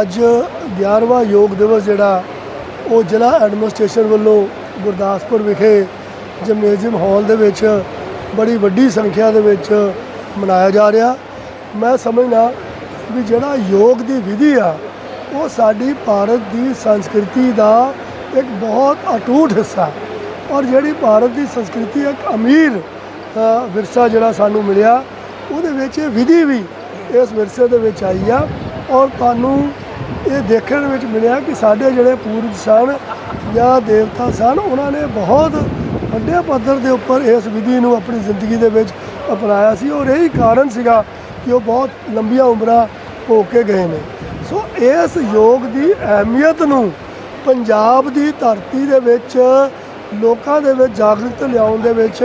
ਅੱਜ 11ਵਾਂ ਯੋਗ ਦਿਵਸ ਜਿਹੜਾ, ਉਹ ਜ਼ਿਲ੍ਹਾ ਐਡਮਿਨਿਸਟ੍ਰੇਸ਼ਨ ਵੱਲੋਂ ਗੁਰਦਾਸਪੁਰ ਵਿਖੇ ਜਿਮਨੇਜ਼ੀਅਮ ਹਾਲ ਦੇ ਵਿੱਚ ਬੜੀ ਵੱਡੀ ਸੰਖਿਆ ਦੇ ਵਿੱਚ ਮਨਾਇਆ ਜਾ ਰਿਹਾ। ਮੈਂ ਸਮਝਦਾ ਵੀ ਜਿਹੜਾ ਯੋਗ ਦੀ ਵਿਧੀ ਆ, ਉਹ ਸਾਡੀ ਭਾਰਤ ਦੀ ਸੰਸਕ੍ਰਿਤੀ ਦਾ ਇੱਕ ਬਹੁਤ ਅਟੂਟ ਹਿੱਸਾ। ਔਰ ਜਿਹੜੀ ਭਾਰਤ ਦੀ ਸੰਸਕ੍ਰਿਤੀ ਇੱਕ ਅਮੀਰ ਵਿਰਸਾ ਜਿਹੜਾ ਸਾਨੂੰ ਮਿਲਿਆ, ਉਹਦੇ ਵਿੱਚ ਇਹ ਵਿਧੀ ਵੀ ਇਸ ਵਿਰਸੇ ਦੇ ਵਿੱਚ ਆਈ ਆ। ਔਰ ਤੁਹਾਨੂੰ ਇਹ ਦੇਖਣ ਵਿੱਚ ਮਿਲਿਆ ਕਿ ਸਾਡੇ ਜਿਹੜੇ ਪੂਰਵ ਸਨ ਜਾਂ ਦੇਵਤਾ ਸਨ, ਉਹਨਾਂ ਨੇ ਬਹੁਤ ਵੱਡੇ ਪੱਧਰ ਦੇ ਉੱਪਰ ਇਸ ਵਿਧੀ ਨੂੰ ਆਪਣੀ ਜ਼ਿੰਦਗੀ ਦੇ ਵਿੱਚ ਅਪਣਾਇਆ ਸੀ। ਔਰ ਇਹੀ ਕਾਰਨ ਸੀਗਾ ਕਿ ਉਹ ਬਹੁਤ ਲੰਬੀਆਂ ਉਮਰਾਂ ਹੋ ਕੇ ਗਏ ਨੇ। ਸੋ ਇਸ ਯੋਗ ਦੀ ਅਹਿਮੀਅਤ ਨੂੰ ਪੰਜਾਬ ਦੀ ਧਰਤੀ ਦੇ ਵਿੱਚ, ਲੋਕਾਂ ਦੇ ਵਿੱਚ ਜਾਗਰੂਕਤਾ ਲਿਆਉਣ ਦੇ ਵਿੱਚ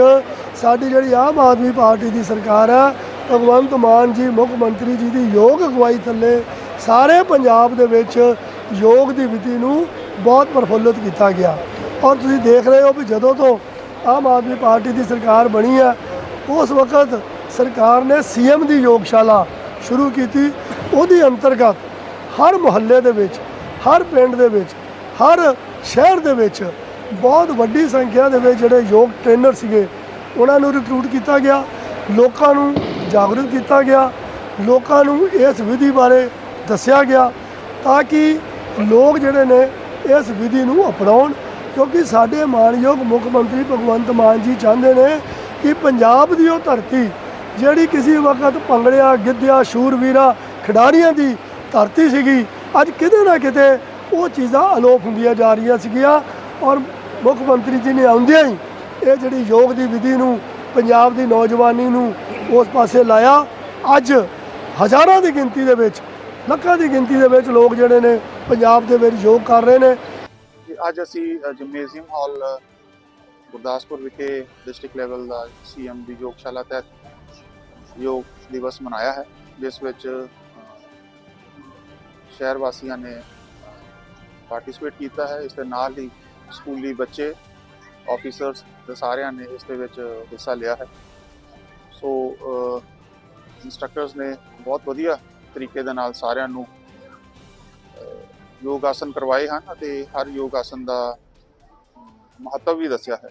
ਸਾਡੀ ਜਿਹੜੀ ਆਮ ਆਦਮੀ ਪਾਰਟੀ ਦੀ ਸਰਕਾਰ ਹੈ ਭਗਵੰਤ ਮਾਨ ਜੀ, ਮੁੱਖ ਮੰਤਰੀ ਜੀ ਦੀ ਯੋਗ ਅਗਵਾਈ ਥੱਲੇ ਸਾਰੇ ਪੰਜਾਬ ਦੇ ਵਿੱਚ ਯੋਗ ਦੀ ਵਿਧੀ ਨੂੰ ਬਹੁਤ ਪ੍ਰਫੁੱਲਿਤ ਕੀਤਾ ਗਿਆ। ਔਰ ਤੁਸੀਂ ਦੇਖ ਰਹੇ ਹੋ ਵੀ ਜਦੋਂ ਤੋਂ ਆਮ ਆਦਮੀ ਪਾਰਟੀ ਦੀ ਸਰਕਾਰ ਬਣੀ ਹੈ, ਉਸ ਵਕਤ ਸਰਕਾਰ ਨੇ ਸੀਐਮ ਦੀ ਯੋਗਸ਼ਾਲਾ ਸ਼ੁਰੂ ਕੀਤੀ। ਉਹਦੀ ਅੰਤਰਗਤ ਹਰ ਮੁਹੱਲੇ ਦੇ ਵਿੱਚ, ਹਰ ਪਿੰਡ ਦੇ ਵਿੱਚ, ਹਰ ਸ਼ਹਿਰ ਦੇ ਵਿੱਚ ਬਹੁਤ ਵੱਡੀ ਸੰਖਿਆ ਦੇ ਵਿੱਚ ਜਿਹੜੇ ਯੋਗ ਟ੍ਰੇਨਰ ਸੀਗੇ, ਉਹਨਾਂ ਨੂੰ ਰਿਕਰੂਟ ਕੀਤਾ ਗਿਆ। ਲੋਕਾਂ ਨੂੰ ਜਾਗਰੂਕ ਕੀਤਾ ਗਿਆ। ਲੋਕਾਂ ਨੂੰ ਇਸ ਵਿਧੀ ਬਾਰੇ ਦੱਸਿਆ ਗਿਆ ਤਾਂ ਕਿ ਲੋਕ ਜਿਹੜੇ ਨੇ ਇਸ ਵਿਧੀ ਨੂੰ ਅਪਣਾਉਣ, ਕਿਉਂਕਿ ਸਾਡੇ ਮਾਨਯੋਗ ਮੁੱਖ ਮੰਤਰੀ ਭਗਵੰਤ ਮਾਨ ਜੀ ਚਾਹੁੰਦੇ ਨੇ ਕਿ ਪੰਜਾਬ ਦੀ ਉਹ ਧਰਤੀ ਜਿਹੜੀ ਕਿਸੇ ਵਕਤ ਭੰਗੜਿਆ, ਗਿੱਧਿਆ, ਸ਼ੂਰਵੀਰਾ, ਖਿਡਾਰੀਆਂ ਦੀ ਧਰਤੀ ਸੀਗੀ, ਅੱਜ ਕਿਤੇ ਨਾ ਕਿਤੇ ਉਹ ਚੀਜ਼ਾਂ ਅਲੋਪ ਹੁੰਦੀਆਂ ਜਾ ਰਹੀਆਂ ਸੀਗੀਆਂ ਔਰ ਮੁੱਖ ਮੰਤਰੀ ਜੀ ਨੇ ਆਉਂਦਿਆਂ ਹੀ ਇਹ ਜਿਹੜੀ ਯੋਗ ਦੀ ਵਿਧੀ ਨੂੰ, ਪੰਜਾਬ ਦੀ ਨੌਜਵਾਨੀ ਨੂੰ ਉਸ ਪਾਸੇ ਲਾਇਆ। ਅੱਜ ਹਜ਼ਾਰਾਂ ਦੀ ਗਿਣਤੀ ਦੇ ਵਿੱਚ ਲੱਖਾਂ ਦੀ ਗਿਣਤੀ ਦੇ ਵਿੱਚ ਲੋਕ ਜਿਹੜੇ ਨੇ ਪੰਜਾਬ ਦੇ ਵਿੱਚ ਯੋਗ ਕਰ ਰਹੇ ਨੇ। ਅੱਜ ਅਸੀਂ ਅ, ਜਿਮਨੇਜ਼ੀਅਮ ਹਾਲ ਗੁਰਦਾਸਪੁਰ ਵਿਖੇ ਡਿਸਟ੍ਰਿਕਟ ਲੈਵਲ ਦਾ ਸੀਐਮ ਦੀ ਯੋਗਸ਼ਾਲਾ ਤਹਿਤ ਯੋਗ ਦਿਵਸ ਮਨਾਇਆ ਹੈ ਜਿਸ ਵਿੱਚ ਸ਼ਹਿਰ ਵਾਸੀਆਂ ਨੇ ਪਾਰਟਿਸਿਪੇਟ ਕੀਤਾ ਹੈ। ਇਸ ਦੇ ਨਾਲ ਹੀ ਸਕੂਲੀ ਬੱਚੇ ਆਫੀਸਰਸ ਤੇ ਸਾਰਿਆਂ ਨੇ ਇਸ ਦੇ ਵਿੱਚ ਹਿੱਸਾ ਲਿਆ ਹੈ। ਸੋ ਇੰਸਟ੍ਰਕਟਰਸ ਨੇ ਬਹੁਤ ਵਧੀਆ ਤਰੀਕੇ ਦੇ ਨਾਲ ਸਾਰਿਆਂ ਨੂੰ ਯੋਗ ਆਸਨ ਕਰਵਾਏ ਹਨ ਅਤੇ ਹਰ ਯੋਗ ਆਸਨ ਦਾ ਮਹੱਤਵ ਵੀ ਦੱਸਿਆ ਹੈ।